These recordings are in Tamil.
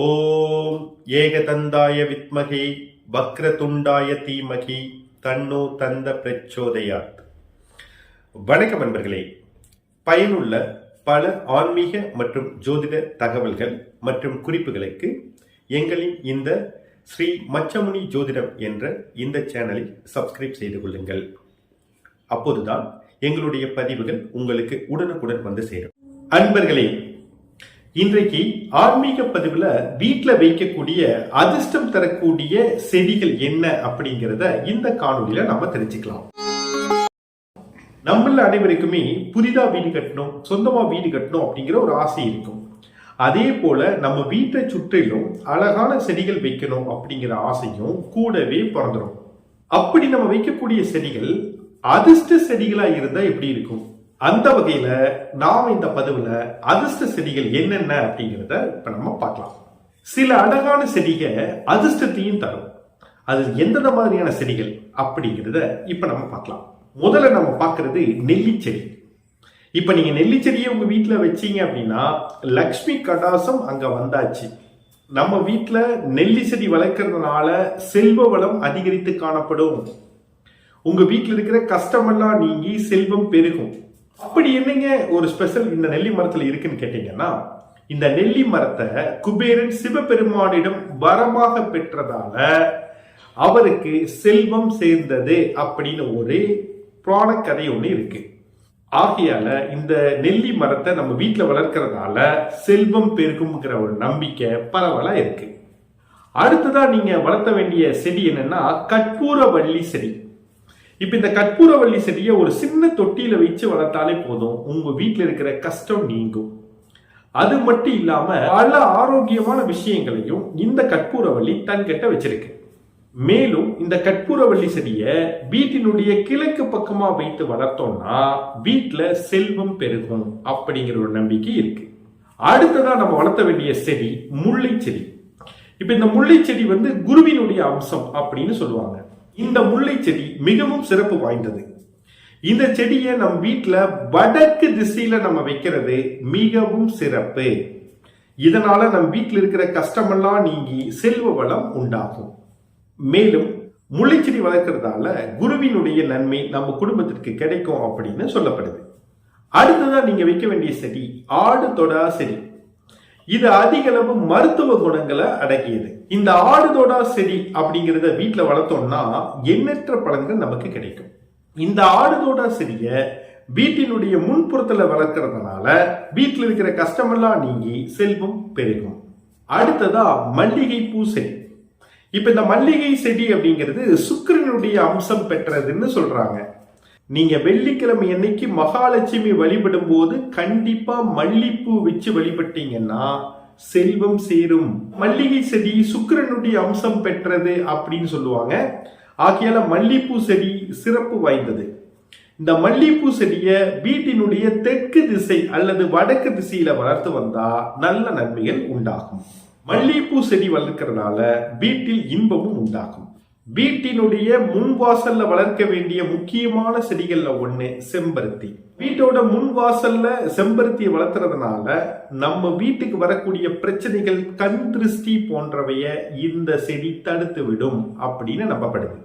ஓம் ஏகதந்தாய வித்மகி வக்ரதுண்டாய தீமகி தன்னோ தந்த பிரச்சோதயாத். வணக்கம் நண்பர்களே. பயனுள்ள பல ஆன்மீக மற்றும் ஜோதிட தகவல்கள் மற்றும் குறிப்புகளுக்கு எங்களின் இந்த ஸ்ரீ மச்சமுனி ஜோதிடம் என்ற இந்த சேனலை சப்ஸ்கிரைப் செய்து கொள்ளுங்கள். அப்போதுதான் எங்களுடைய பதிவுகள் உங்களுக்கு உடனுக்குடன் வந்து சேரும். அன்பர்களே இன்றைக்கு ஆன்மீக பதிவுல வீட்டில் வைக்கக்கூடிய அதிர்ஷ்டம் தரக்கூடிய செடிகள் என்ன அப்படிங்கிறத இந்த காணொலியில நம்ம தெரிஞ்சுக்கலாம். நம்மள அனைவருக்குமே புதிதா வீடு கட்டணும் சொந்தமா வீடு கட்டணும் அப்படிங்கிற ஒரு ஆசை இருக்கும். அதே போல நம்ம வீட்டை சுற்றிலும் அழகான செடிகள் வைக்கணும் அப்படிங்கிற ஆசையும் கூடவே பிறந்துடும் அப்படி நம்ம வைக்கக்கூடிய செடிகள் அதிர்ஷ்ட செடிகளா இருந்தா எப்படி இருக்கும்? அந்த வகையில நாம் இந்த பதிவுல அதிர்ஷ்ட செடிகள் என்னென்ன அப்படிங்கிறத இப்ப நம்ம பார்க்கலாம். சில அழகான செடிகள் அதிர்ஷ்டத்தையும் தரும். அது எந்தெந்த மாதிரியான செடிகள் அப்படிங்கிறத இப்ப நம்ம பார்க்கலாம். முதல்ல நம்ம பார்க்கிறது நெல்லிச்செடி. இப்ப நீங்க நெல்லிச்செடியை உங்க வீட்டுல வச்சீங்க அப்படின்னா லக்ஷ்மி கடாசம் அங்க வந்தாச்சு. நம்ம வீட்டுல நெல்லி செடி வளர்க்கறதுனால செல்வ வளம் அதிகரித்து காணப்படும். உங்க வீட்டில் இருக்கிற கஷ்டமெல்லாம் நீங்கி செல்வம் பெருகும். அப்படி என்னங்க ஒரு ஸ்பெஷல் இந்த நெல்லி மரத்துல இருக்குன்னு கேட்டீங்கன்னா இந்த நெல்லி மரத்தை குபேரன் சிவபெருமானிடம் வரமாக பெற்றதால அவருக்கு செல்வம் சேர்ந்தது அப்படின்னு ஒரு புராண கதை ஒண்ணு இருக்கு. ஆகையால இந்த நெல்லி மரத்தை நம்ம வீட்டில் வளர்க்கறதால செல்வம் பெருகும்ங்கிற ஒரு நம்பிக்கை பரவலா இருக்கு. அடுத்ததா நீங்க வளர்த்த வேண்டிய செடி என்னன்னா கற்பூரவள்ளி செடி. இப்ப இந்த கற்பூரவள்ளி செடியை ஒரு சின்ன தொட்டியில வச்சு வளர்த்தாலே போதும். உங்க வீட்டில் இருக்கிற கஷ்டம் நீங்கும். அது மட்டும் இல்லாம பல ஆரோக்கியமான விஷயங்களையும் இந்த கற்பூரவள்ளி தன்கிட்ட வச்சிருக்கு. மேலும் இந்த கற்பூரவள்ளி செடியை வீட்டினுடைய கிழக்கு பக்கமா வைத்து வளர்த்தோம்னா வீட்டுல செல்வம் பெருகும் அப்படிங்கிற ஒரு நம்பிக்கை இருக்கு. அடுத்ததா நம்ம வளர்த்த வேண்டிய செடி முல்லை செடி இப்ப இந்த முல்லை செடி வந்து குருவினுடைய அம்சம் அப்படின்னு சொல்லுவாங்க. இந்த முல்லை செடி மிகவும் சிறப்பு வாய்ந்தது. இந்த செடியை நம் வீட்டில் வடக்கு திசையில நம்ம வைக்கிறது மிகவும் சிறப்பு. இதனால நம் வீட்டில் இருக்கிற கஷ்டமெல்லாம் நீங்கி செல்வ வளம் உண்டாகும். மேலும் முல்லைச்செடி வளர்க்கறதால குருவினுடைய நன்மை நம்ம குடும்பத்திற்கு கிடைக்கும் அப்படின்னு சொல்லப்படுது. அடுத்ததா நீங்க வைக்க வேண்டிய செடி ஆடு தொடா செடி. இது அதிக அளவு மருத்துவ குணங்களை அடக்கியது. இந்த ஆடுதோடா செடி அப்படிங்கிறத வீட்டில் வளர்த்தோம்னா எண்ணற்ற பழங்கள் நமக்கு கிடைக்கும். இந்த ஆடுதோடா செடியை வீட்டினுடைய முன்புறத்தில் வளர்க்கறதுனால வீட்டில் இருக்கிற கஷ்டமெல்லாம் நீங்கி செல்வம் பெருகும். அடுத்ததா மல்லிகை பூ செடி. இப்ப இந்த மல்லிகை செடி அப்படிங்கிறது சுக்கிரனுடைய அம்சம் பெற்றதுன்னு சொல்றாங்க. நீங்க வெள்ளிக்கிழமை அன்னைக்கு மகாலட்சுமி வழிபடும் போது கண்டிப்பா மல்லிப்பூ வச்சு வழிபட்டீங்கன்னா செல்வம் சேரும். மல்லிகை செடி சுக்கிரனுடைய அம்சம் பெற்றது அப்படின்னு சொல்லுவாங்க. ஆகையால மல்லிப்பூ செடி சிறப்பு வாய்ந்தது. இந்த மல்லிப்பூ செடியை வீட்டினுடைய தெற்கு திசை அல்லது வடக்கு திசையில வளர்த்து வந்தா நல்ல நன்மைகள் உண்டாகும். மல்லிகைப்பூ செடி வளர்க்கிறதுனால வீட்டில் இன்பமும் உண்டாகும். வீட்டினுடைய முன் வாசல்ல வளர்க்க வேண்டிய முக்கியமான செடிகள்ல ஒண்ணு செம்பருத்தி. வீட்டோட முன் வாசல்ல செம்பருத்தியை வளர்த்துறதுனால நம்ம வீட்டுக்கு வரக்கூடிய பிரச்சனைகள் கண் திருஷ்டி போன்றவைய இந்த செடி தடுத்து விடும் அப்படின்னு நம்பப்படுது.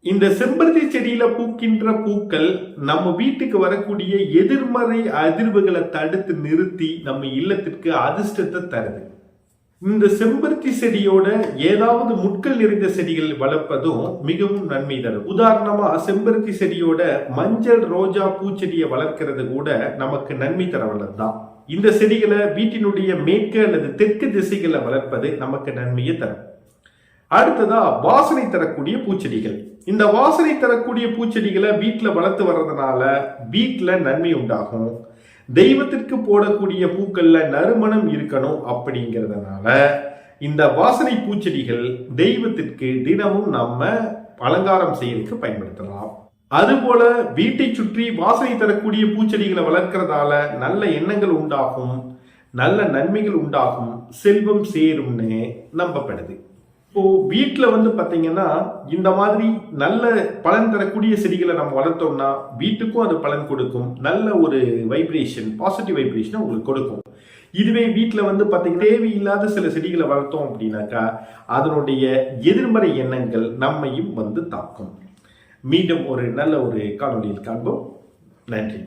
இந்த செம்பருத்தி செடியில பூக்கின்ற பூக்கள் நம்ம வீட்டுக்கு வரக்கூடிய எதிர்மறை அதிர்வுகளை தடுத்து நிறுத்தி நம்ம இல்லத்திற்கு அதிர்ஷ்டத்தை தருது. இந்த செம்பருத்தி செடியோட ஏதாவது முட்கள் நிறைந்த செடிகள் வளர்ப்பதும் மிகவும் நன்மை தரும் உதாரணமா செம்பருத்தி செடியோட மஞ்சள் ரோஜா பூச்செடியை வளர்க்கிறது கூட நமக்கு நன்மை தர தான் இந்த செடிகளை வீட்டினுடைய மேற்கு அல்லது தெற்கு திசைகளை வளர்ப்பது நமக்கு நன்மையை தரும். அடுத்ததா வாசனை தரக்கூடிய பூச்செடிகள். இந்த வாசனை தரக்கூடிய பூச்செடிகளை வீட்டில் வளர்த்து வர்றதுனால வீட்டில் நன்மை உண்டாகும். தெய்வத்திற்கு போடக்கூடிய பூக்கள்ல நறுமணம் இருக்கணும் அப்படிங்கிறதுனால இந்த வாசனை பூச்செடிகள் தெய்வத்திற்கு தினமும் நம்ம அலங்காரம் செய்யறதுக்கு பயன்படுத்தலாம். அதுபோல வீட்டை சுற்றி வாசனை தரக்கூடிய பூச்செடிகளை வளர்க்கறதால நல்ல எண்ணங்கள் உண்டாகும் நல்ல நன்மைகள் உண்டாகும் செல்வம் சேரும்னு நம்பப்படுது. ஸோ வீட்டில் வந்து பார்த்தீங்கன்னா இந்த மாதிரி நல்ல பலன் தரக்கூடிய செடிகளை நம்ம வளர்த்தோம்னா வீட்டுக்கும் அது பலன் கொடுக்கும். நல்ல ஒரு வைப்ரேஷன் பாசிட்டிவ் வைப்ரேஷனை உங்களுக்கு கொடுக்கும். இதுவே வீட்டில் வந்து பார்த்தீங்கன்னா தேவையில்லாத சில செடிகளை வளர்த்தோம் அப்படின்னாக்கா அதனுடைய எதிர்மறை எண்ணங்கள் நம்மையும் வந்து தாக்கும். மீண்டும் ஒரு நல்ல ஒரு காணொலியில் காண்போம். நன்றி.